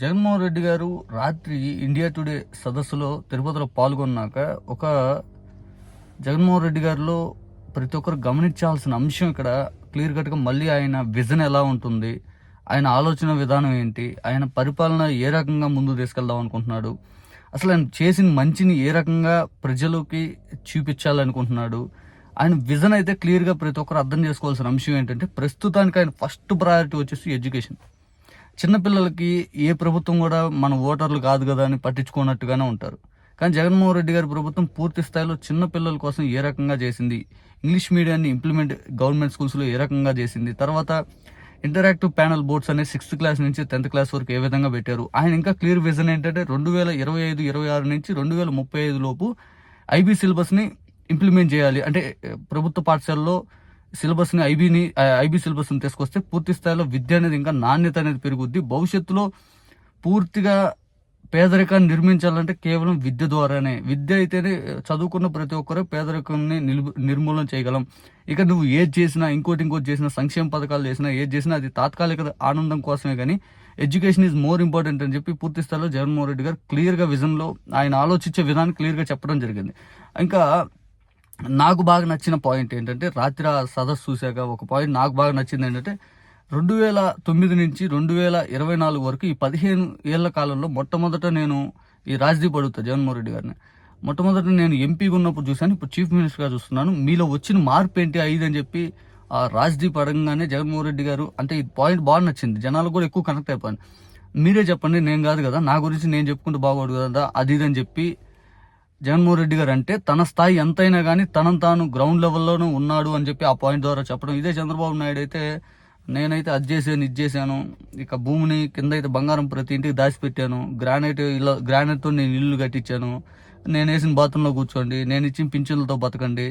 జగన్మోహన్ రెడ్డి గారు రాత్రి India today సదస్సులో తిరుపతిలో పాల్గొన్నాక ఒక జగన్మోహన్ రెడ్డి గారిలో ప్రతి ఒక్కరు గమనించాల్సిన అంశం ఇక్కడ క్లియర్ కట్గా మళ్ళీ ఆయన విజన్ ఎలా ఉంటుంది ఆయన ఆలోచన విధానం ఏంటి ఆయన పరిపాలన ఏ రకంగా ముందు తీసుకెళ్దాం అనుకుంటున్నాడు అసలు ఆయన చేసిన మంచిని ఏ రకంగా ప్రజలకి చూపించాలనుకుంటున్నాడు ఆయన విజన్ అయితే క్లియర్గా ప్రతి ఒక్కరు అర్థం చేసుకోవాల్సిన అంశం ఏంటంటే ప్రస్తుతానికి ఆయన ఫస్ట్ ప్రయారిటీ వచ్చేసి ఎడ్యుకేషన్. చిన్నపిల్లలకి ఏ ప్రభుత్వం కూడా మన ఓటర్లు కాదు కదా అని పట్టించుకున్నట్టుగానే ఉంటారు. కానీ జగన్మోహన్ రెడ్డి గారి ప్రభుత్వం పూర్తి స్థాయిలో చిన్నపిల్లల కోసం ఏ రకంగా చేసింది? ఇంగ్లీష్ మీడియాన్ని ఇంప్లిమెంట్ గవర్నమెంట్ స్కూల్స్లో ఏ రకంగా చేసింది? తర్వాత ఇంటరాక్టివ్ ప్యానల్ బోర్డ్స్ అనేది సిక్స్త్ క్లాస్ నుంచి టెన్త్ క్లాస్ వరకు ఏ విధంగా పెట్టారు? ఆయన ఇంకా క్లియర్ విజన్ ఏంటంటే రెండు వేల ఇరవై ఐదు ఇరవై ఆరు నుంచి రెండు వేల ముప్పై ఐదు లోపు ఐబీ సిలబస్ని ఇంప్లిమెంట్ చేయాలి. అంటే ప్రభుత్వ పాఠశాలలో సిలబస్ని ఐబీని ఐబీ సిలబస్ని తీసుకొస్తే పూర్తి స్థాయిలో విద్య అనేది ఇంకా నాణ్యత అనేది పెరుగుద్ది. భవిష్యత్తులో పూర్తిగా పేదరికాన్ని నిర్మించాలంటే కేవలం విద్య ద్వారానే. విద్య అయితేనే చదువుకున్న ప్రతి ఒక్కరూ పేదరికాన్ని నిర్మూలన చేయగలం. ఇక నువ్వు ఏది చేసినా ఇంకోటి ఇంకోటి చేసినా సంక్షేమ పథకాలు చేసినా ఏది చేసినా అది తాత్కాలిక ఆనందం కోసమే కానీ ఎడ్యుకేషన్ ఈజ్ మోర్ ఇంపార్టెంట్ అని చెప్పి పూర్తి స్థాయిలో జగన్మోహన్ రెడ్డి గారు క్లియర్గా విజన్లో ఆయన ఆలోచించే విధానం క్లియర్గా చెప్పడం జరిగింది. ఇంకా నాకు బాగా నచ్చిన పాయింట్ ఏంటంటే రాత్రి ఆ సదస్సు చూశాక ఒక పాయింట్ నాకు బాగా నచ్చింది ఏంటంటే రెండు వేల తొమ్మిది నుంచి రెండు వేల ఇరవై నాలుగు వరకు ఈ పదిహేను ఏళ్ళ కాలంలో మొట్టమొదట నేను ఈ రాజ్దీప్ అడుగుతా జగన్మోహన్ రెడ్డి గారిని. మొట్టమొదట నేను ఎంపీగా ఉన్నప్పుడు చూశాను ఇప్పుడు చీఫ్ మినిస్టర్గా చూస్తున్నాను. మీలో వచ్చిన మార్పు ఏంటి ఐదు అని చెప్పి ఆ రాజ్దీప్ అడగంగానే జగన్మోహన్ రెడ్డి గారు అంటే ఈ పాయింట్ బాగా నచ్చింది. జనాలకు కూడా ఎక్కువ కనెక్ట్ అయిపోయింది మీరే చెప్పండి నేను కాదు కదా నా గురించి నేను చెప్పుకుంటూ బాగోడు కదా అది ఇది అని చెప్పి జగన్మోహన్ రెడ్డి గారు అంటే తన స్థాయి ఎంతైనా కానీ తనను తాను గ్రౌండ్ లెవెల్లోనూ ఉన్నాడు అని చెప్పి ఆ పాయింట్ ద్వారా చెప్పడం. ఇదే చంద్రబాబు నాయుడు అయితే నేనైతే అది చేశాను ఇది చేశాను. ఇక భూమిని కింద అయితే బంగారం ప్రతి ఇంటికి దాచిపెట్టాను. గ్రానైట్ ఇలా గ్రానైట్తో నేను ఇల్లు కట్టించాను. నేను వేసిన బాత్రూంలో కూర్చోండి నేను ఇచ్చిన పింఛన్లతో బతకండి.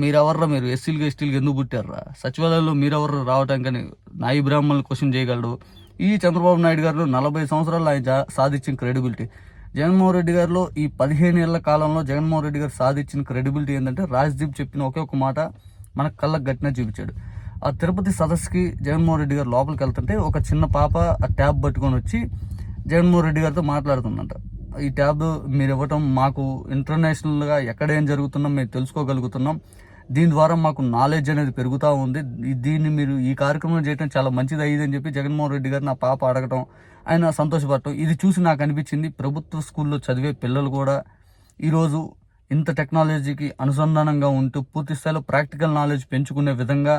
మీరెవర్రా మీరు? ఎస్సీలుగా ఎస్టీలుగా ఎందుకు పుట్టారా సచివాలయంలో మీరెవరు రావటం కానీ నాయి బ్రాహ్మణులు క్వశ్చన్ చేయగలడు ఈ చంద్రబాబు నాయుడు గారు నలభై సంవత్సరాలు ఆయన సాధించిన క్రెడిబిలిటీ జగన్మోహన్ రెడ్డి గారిలో ఈ పదిహేను ఏళ్ళ కాలంలో జగన్మోహన్ రెడ్డి గారు సాధించిన క్రెడిబిలిటీ ఏంటంటే రాజ్దీప్ చెప్పిన ఒకే ఒక మాట మన కళ్ళకు గట్టిన చూపించాడు. ఆ తిరుపతి సదస్సుకి జగన్మోహన్ రెడ్డి గారు లోపలికి వెళ్తుంటే ఒక చిన్న పాప ఆ ట్యాబ్ పట్టుకొని వచ్చి జగన్మోహన్ రెడ్డి గారితో మాట్లాడుతుందంట. ఈ ట్యాబ్ మీరు ఇవ్వటం మాకు ఇంటర్నేషనల్గా ఎక్కడ ఏం జరుగుతుందో మేము తెలుసుకోగలుగుతున్నాం. దీని ద్వారా మాకు నాలెడ్జ్ అనేది పెరుగుతూ ఉంది. దీన్ని మీరు ఈ కార్యక్రమం చేయడం చాలా మంచిది అయ్యింది అని చెప్పి జగన్మోహన్ రెడ్డి గారు నా పాప అడగటం ఆయన సంతోషపడటం. ఇది చూసి నాకు అనిపించింది ప్రభుత్వ స్కూల్లో చదివే పిల్లలు కూడా ఈరోజు ఇంత టెక్నాలజీకి అనుసంధానంగా ఉంటూ పూర్తి స్థాయిలో ప్రాక్టికల్ నాలెడ్జ్ పెంచుకునే విధంగా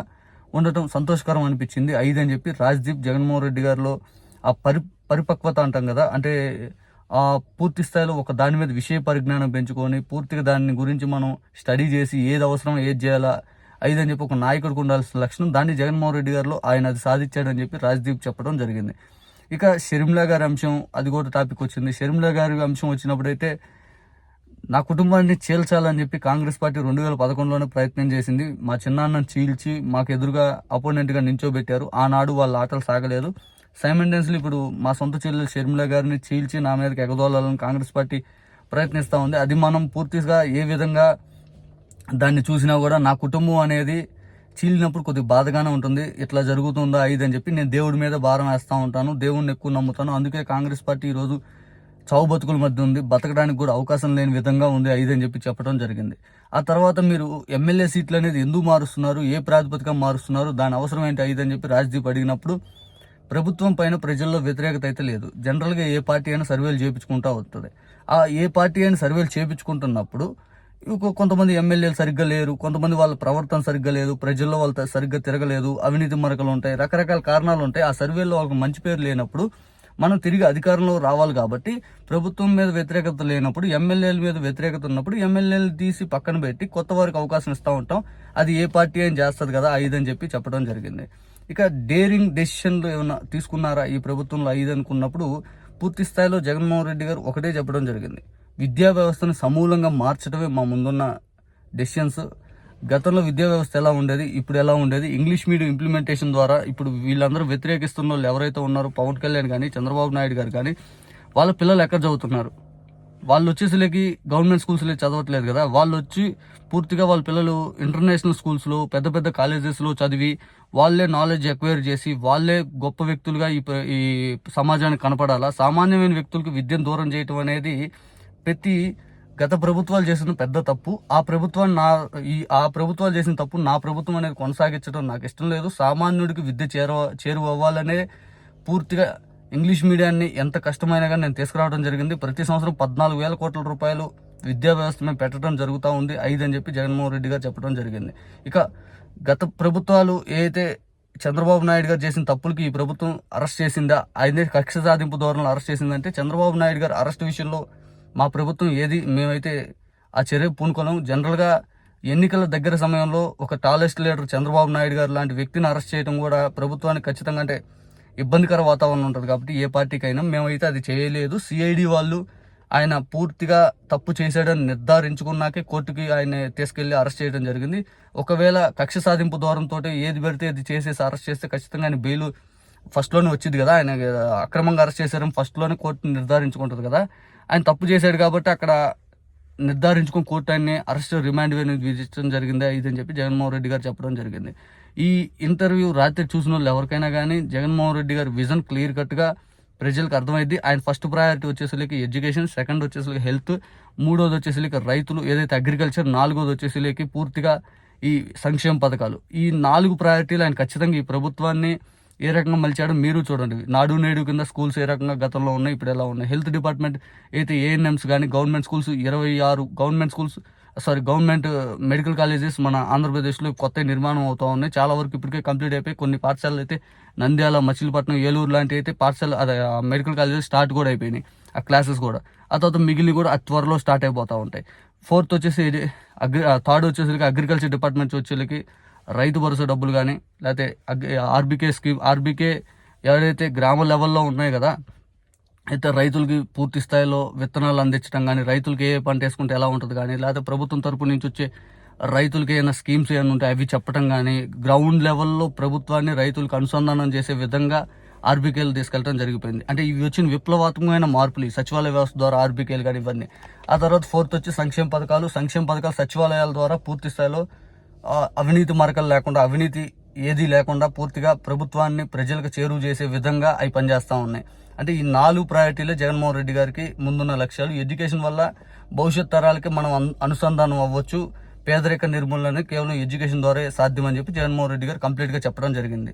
ఉండటం సంతోషకరం అనిపించింది. ఐదు అని చెప్పి రాజ్దీప్ జగన్మోహన్ రెడ్డి గారిలో ఆ పరి పరిపక్వత అంటాం కదా అంటే ఆ పూర్తి స్థాయిలో ఒక దాని మీద విషయ పరిజ్ఞానం పెంచుకొని పూర్తిగా దాని గురించి మనం స్టడీ చేసి ఏది అవసరం ఏది చేయాలా ఐదని చెప్పి ఒక నాయకుడికి ఉండాల్సిన లక్షణం దాన్ని జగన్మోహన్ రెడ్డి గారిలో ఆయన అది సాధించాడని చెప్పి రాజ్దీప్ చెప్పడం జరిగింది. ఇక షర్మిలా గారి అంశం అది కూడా టాపిక్ వచ్చింది. షర్మిలా గారి అంశం వచ్చినప్పుడైతే నా కుటుంబాన్ని చీల్చాలని చెప్పి కాంగ్రెస్ పార్టీ రెండు వేల పదకొండులోనే ప్రయత్నం చేసింది. మా చిన్నాన్నని చీల్చి మాకు ఎదురుగా అపోనెంట్గా నించోబెట్టారు. ఆనాడు వాళ్ళ ఆటలు సాగలేదు. సైమెంటెన్స్లీ ఇప్పుడు మా సొంత చెల్లెలు షర్మిల గారిని చీల్చి నా మీదకి ఎగదోలాలని కాంగ్రెస్ పార్టీ ప్రయత్నిస్తూ ఉంది. అది మనం పూర్తిగా ఏ విధంగా దాన్ని చూసినా కూడా నా కుటుంబం అనేది చీలినప్పుడు కొద్దిగా బాధగానే ఉంటుంది. ఇట్లా జరుగుతుందా ఇది అని చెప్పి నేను దేవుడి మీద భారం వేస్తూ ఉంటాను. దేవుడిని ఎక్కువ నమ్ముతాను. అందుకే కాంగ్రెస్ పార్టీ ఈరోజు చావు బతుకుల మధ్య ఉంది. బతకడానికి కూడా అవకాశం లేని విధంగా ఉంది ఐదు అని చెప్పి చెప్పడం జరిగింది. ఆ తర్వాత మీరు ఎమ్మెల్యే సీట్లు అనేది ఎందుకు మారుస్తున్నారు? ఏ ప్రాతిపదిక మారుస్తున్నారు? దాని అవసరం ఏంటి ఐదు అని చెప్పి రాజ్దీప్ అడిగినప్పుడు ప్రభుత్వం పైన ప్రజల్లో వ్యతిరేకత అయితే లేదు. జనరల్గా ఏ పార్టీ అయినా సర్వేలు చేయించుకుంటూ వస్తుంది ఆ ఏ పార్టీ అయినా సర్వేలు చేయించుకుంటున్నప్పుడు కొంతమంది ఎమ్మెల్యేలు సరిగ్గా లేరు కొంతమంది వాళ్ళ ప్రవర్తన సరిగ్గా లేదు ప్రజల్లో వాళ్ళ సరిగ్గా తిరగలేదు అవినీతి మరకలు ఉంటాయి రకరకాల కారణాలు ఉంటాయి. ఆ సర్వేలో వాళ్ళకి మంచి పేరు లేనప్పుడు మనం తిరిగి అధికారంలో రావాలి కాబట్టి ప్రభుత్వం మీద వ్యతిరేకత లేనప్పుడు ఎమ్మెల్యేల మీద వ్యతిరేకత ఉన్నప్పుడు ఎమ్మెల్యేలు తీసి పక్కన పెట్టి కొత్త వారికి అవకాశం ఇస్తూ ఉంటాం. అది ఏ పార్టీ అయినా చేస్తుంది కదా ఐదు అని చెప్పి చెప్పడం జరిగింది. ఇక డేరింగ్ డెసిషన్లు ఏమైనా తీసుకున్నారా ఈ ప్రభుత్వంలో ఐదు అనుకున్నప్పుడు పూర్తి స్థాయిలో జగన్మోహన్ రెడ్డి గారు ఒకటే చెప్పడం జరిగింది. విద్యా వ్యవస్థను సమూలంగా మార్చడమే మా ముందున్న డెసిషన్స్ గతంలో విద్యా వ్యవస్థ ఎలా ఉండేది ఇప్పుడు ఎలా ఉండేది? ఇంగ్లీష్ మీడియం ఇంప్లిమెంటేషన్ ద్వారా ఇప్పుడు వీళ్ళందరూ వ్యతిరేకిస్తున్న వాళ్ళు ఎవరైతే ఉన్నారో పవన్ కళ్యాణ్ కానీ చంద్రబాబు నాయుడు గారు కానీ వాళ్ళ పిల్లలు ఎక్కడ చదువుతున్నారు? వాళ్ళు వచ్చేసరికి గవర్నమెంట్ స్కూల్స్లో చదవట్లేదు కదా? వాళ్ళు వచ్చి పూర్తిగా వాళ్ళ పిల్లలు ఇంటర్నేషనల్ స్కూల్స్లో పెద్ద పెద్ద కాలేజెస్లో చదివి వాళ్ళే నాలెడ్జ్ ఎక్వైర్ చేసి వాళ్ళే గొప్ప వ్యక్తులుగా ఈ ఈ సమాజానికి కనపడాలా? సామాన్యమైన వ్యక్తులకు విద్యను దూరం చేయటం అనేది ప్రతి గత ప్రభుత్వాలు చేసిన పెద్ద తప్పు ఆ ప్రభుత్వాన్ని నా ఈ ఆ ప్రభుత్వాలు చేసిన తప్పు నా ప్రభుత్వం అనేది కొనసాగించడం నాకు ఇష్టం లేదు. సామాన్యుడికి విద్య చేరువ చేరువవ్వాలనే పూర్తిగా ఇంగ్లీష్ మీడియాన్ని ఎంత కష్టమైనా కానీ నేను తీసుకురావడం జరిగింది. ప్రతి సంవత్సరం పద్నాలుగు వేల కోట్ల రూపాయలు విద్యా వ్యవస్థ మేము పెట్టడం జరుగుతూ ఉంది. ఐదు అని చెప్పి జగన్మోహన్ రెడ్డి గారు చెప్పడం జరిగింది. ఇక గత ప్రభుత్వాలు ఏదైతే చంద్రబాబు నాయుడు గారు చేసిన తప్పులకి ఈ ప్రభుత్వం అరెస్ట్ చేసిందా ఆయన కక్ష సాధింపు ధోరణిలో అరెస్ట్ చేసిందంటే చంద్రబాబు నాయుడు గారు అరెస్ట్ విషయంలో మా ప్రభుత్వం ఏది మేమైతే ఆ చర్య పూనుకోలేం జనరల్గా ఎన్నికల దగ్గర సమయంలో ఒక టాలెస్ట్ లీడర్ చంద్రబాబు నాయుడు గారు లాంటి వ్యక్తిని అరెస్ట్ చేయడం కూడా ప్రభుత్వానికి ఖచ్చితంగా అంటే ఇబ్బందికర వాతావరణం ఉంటుంది కాబట్టి ఏ పార్టీకైనా మేమైతే అది చేయలేదు. సిఐడి వాళ్ళు ఆయన పూర్తిగా తప్పు చేశాడని నిర్ధారించుకున్నాకే కోర్టుకి ఆయన తీసుకెళ్ళి అరెస్ట్ చేయడం జరిగింది. ఒకవేళ కక్ష సాధింపు ద్వారంతో ఏది పెడితే అది చేసేసి అరెస్ట్ చేస్తే ఖచ్చితంగా ఆయన బెయిల్ ఫస్ట్లోనే వచ్చింది కదా. ఆయన అక్రమంగా అరెస్ట్ చేశారని ఫస్ట్లోనే కోర్టు నిర్ధారించుకుంటుంది కదా. ఆయన తప్పు చేశాడు కాబట్టి అక్కడ నిర్ధారించుకుని కోర్టు ఆయన్ని అరెస్ట్ రిమాండ్ అనేది విధించడం జరిగింది? ఇదని చెప్పి జగన్మోహన్ రెడ్డి గారు చెప్పడం జరిగింది. ఈ ఇంటర్వ్యూ రాత్రి చూసిన వాళ్ళు ఎవరికైనా కానీ జగన్మోహన్ రెడ్డి గారి విజన్ క్లియర్ కట్గా ప్రజలకు అర్థమైంది ఆయన ఫస్ట్ ప్రయారిటీ వచ్చేసరికి ఎడ్యుకేషన్ సెకండ్ వచ్చేసరికి హెల్త్ మూడోది వచ్చేసరికి రైతులు ఏదైతే అగ్రికల్చర్ నాలుగోది వచ్చేసరికి పూర్తిగా ఈ సంక్షేమ పథకాలు. ఈ నాలుగు ప్రయారిటీలు ఆయన ఖచ్చితంగా ఈ ప్రభుత్వాన్ని ఏ రకంగా మలిచాడో మీరు చూడండి. నాడు నేడు కింద స్కూల్స్ ఏ రకంగా గతంలో ఉన్నాయి ఇప్పుడు ఎలా ఉన్నాయి? హెల్త్ డిపార్ట్మెంట్ అయితే ఏఎన్ఎంస్ కానీ గవర్నమెంట్ స్కూల్స్ ఇరవై ఆరు government schools sorry government uh, medical colleges మన ఆంధ్రప్రదేశ్లో కొత్త నిర్మాణం అవుతూ ఉన్నాయి. చాలా వరకు ఇప్పటికే కంప్లీట్ అయిపోయి కొన్ని పాఠశాలలు అయితే నంద్యాల మచిలీపట్నం ఏలూరు లాంటివి అయితే పాఠశాల అదే మెడికల్ కాలేజెస్ స్టార్ట్ కూడా అయిపోయినాయి ఆ క్లాసెస్ కూడా. ఆ తర్వాత మిగిలిన కూడా త్వరలో స్టార్ట్ అయిపోతూ ఉంటాయి. ఫోర్త్ వచ్చేసి ఇది అగ్రి థర్డ్ వచ్చేసరికి అగ్రికల్చర్ డిపార్ట్మెంట్ వచ్చేసరికి రైతు భరోసా డబ్బులు కానీ లేకపోతే ఆర్బీకే స్కీమ్ ఆర్బీకే ఎవరైతే గ్రామ లెవెల్లో ఉన్నాయి కదా అయితే రైతులకి పూర్తి స్థాయిలో విత్తనాలు అందించడం కానీ రైతులకి ఏ పంట వేసుకుంటే ఎలా ఉంటుంది కానీ లేకపోతే ప్రభుత్వం తరపు నుంచి వచ్చే రైతులకి ఏమైనా స్కీమ్స్ ఏమైనా ఉంటే అవి చెప్పడం కానీ గ్రౌండ్ లెవెల్లో ప్రభుత్వాన్ని రైతులకు అనుసంధానం చేసే విధంగా ఆర్బీకేలు తీసుకెళ్ళడం జరిగిపోయింది. అంటే ఇవి వచ్చిన విప్లవాత్మకమైన మార్పులు ఈ సచివాలయ వ్యవస్థ ద్వారా ఆర్బీకేలు కానీ ఇవన్నీ. ఆ తర్వాత ఫోర్త్ వచ్చి సంక్షేమ పథకాలు సంక్షేమ పథకాలు సచివాలయాల ద్వారా పూర్తి స్థాయిలో అవినీతి మరకలు లేకుండా అవినీతి ఏది లేకుండా పూర్తిగా ప్రభుత్వాన్ని ప్రజలకు చేరువ చేసే విధంగా అవి పనిచేస్తూ ఉన్నాయి. అంటే ఈ నాలుగు ప్రయారిటీలే జగన్మోహన్ రెడ్డి గారికి ముందున్న లక్ష్యాలు. ఎడ్యుకేషన్ వల్ల భవిష్యత్ తరాలకి మనం అనుసంధానం అవ్వచ్చు. పేదరిక నిర్మూలన కేవలం ఎడ్యుకేషన్ ద్వారా సాధ్యమని చెప్పి జగన్మోహన్ రెడ్డి గారు కంప్లీట్గా చెప్పడం జరిగింది.